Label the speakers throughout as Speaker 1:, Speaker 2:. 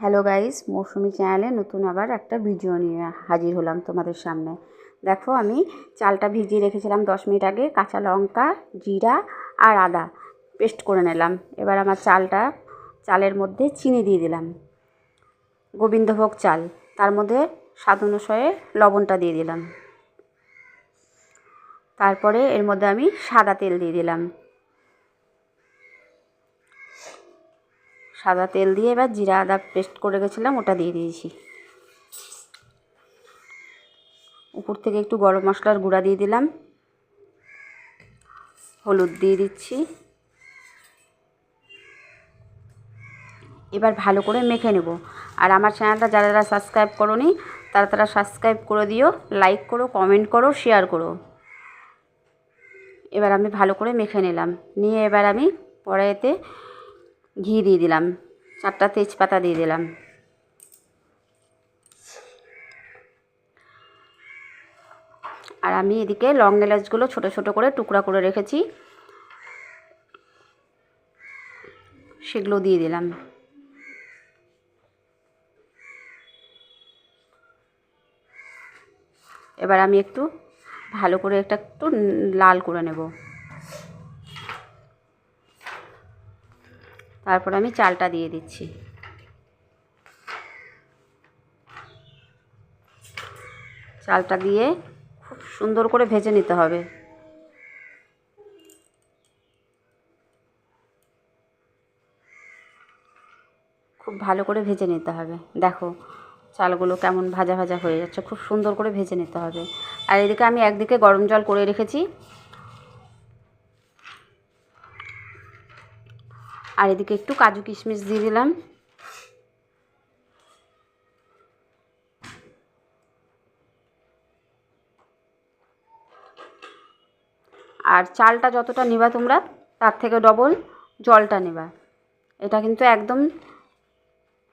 Speaker 1: Hello guys মৌসুমি চ্যানেলে নতুন আবার একটা ভিডিও নিয়ে হাজির হলাম তোমাদের সামনে। দেখো আমি চালটা ভিজিয়ে রেখেছিলাম দশ মিনিট আগে, কাঁচা লঙ্কা, জিরা আর আদা পেস্ট করে নিলাম। এবার আমার চালটা, চালের মধ্যে চিনি দিয়ে দিলাম। গোবিন্দভোগ চাল, তার মধ্যে স্বাদ অনুসারে লবণটা দিয়ে দিলাম। তারপরে এর মধ্যে আমি সাদা তেল দিয়ে দিলাম। সাদা তেল দিয়ে এবার জিরা আদা পেস্ট করে গেছিলাম ওটা দিয়ে দিয়েছি। উপর থেকে একটু গরম মশলার গুঁড়া দিয়ে দিলাম। হলুদ দিয়ে দিচ্ছি। এবার ভালো করে মেখে নেব। আর আমার চ্যানেলটা যারা যারা সাবস্ক্রাইব করোনি, তারা তারা সাবস্ক্রাইব করে দিও, লাইক করো, কমেন্ট করো, শেয়ার করো। এবার আমি ভালো করে মেখে নিলাম। নিয়ে এবার আমি কড়াইতে ঘি দিয়ে দিলাম। চারটা তেজপাতা দিয়ে দিলাম। আর আমি এদিকে লং এলাচগুলো ছোটো ছোটো করে টুকরা করে রেখেছি। সেগুলো দিয়ে দিলাম। এবার আমি একটু ভালো করে একটা একটু লাল করে নেব। তারপর আমি চালটা দিয়ে দিচ্ছি। চালটা দিয়ে খুব সুন্দর করে ভেজে নিতে হবে। খুব ভালো করে ভেজে নিতে হবে। দেখো, চালগুলো কেমন ভাজা ভাজা হয়ে যাচ্ছে, খুব সুন্দর করে ভেজে নিতে হবে। আর এদিকে আমি একদিকে গরম জল করে রেখেছি। আর এদিকে একটু কাজু কিশমিশ দিয়ে দিলাম। আর চালটা যতটা নিবা তোমরা, তার থেকে ডবল জলটা নেবা। এটা কিন্তু একদম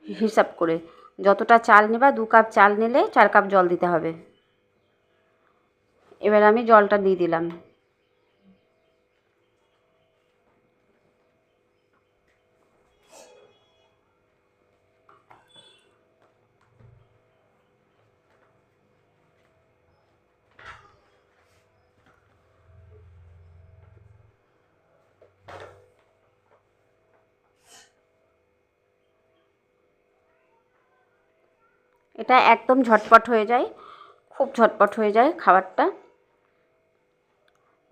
Speaker 1: হিসাব করে। যতটা চাল নেবা, দু কাপ চাল নিলে চার কাপ জল দিতে হবে। এবার আমি জলটা দিয়ে দিলাম। এটা একদম ঝটপট হয়ে যায়, খুব ঝটপট হয়ে যায় খাবারটা।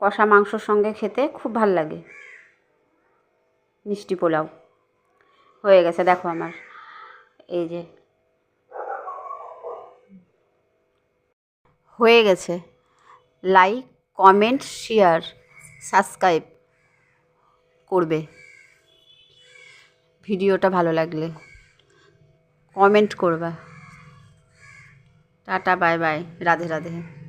Speaker 1: কষা মাংসর সঙ্গে খেতে খুব ভালো লাগে। মিষ্টি পোলাও। হয়ে গেছে, দেখো আমার। এই যে। হয়ে গেছে। লাইক, কমেন্ট, শেয়ার, সাবস্ক্রাইব করবে। ভিডিওটা ভালো লাগলে কমেন্ট করবা। Tata bye bye Radhe Radhe.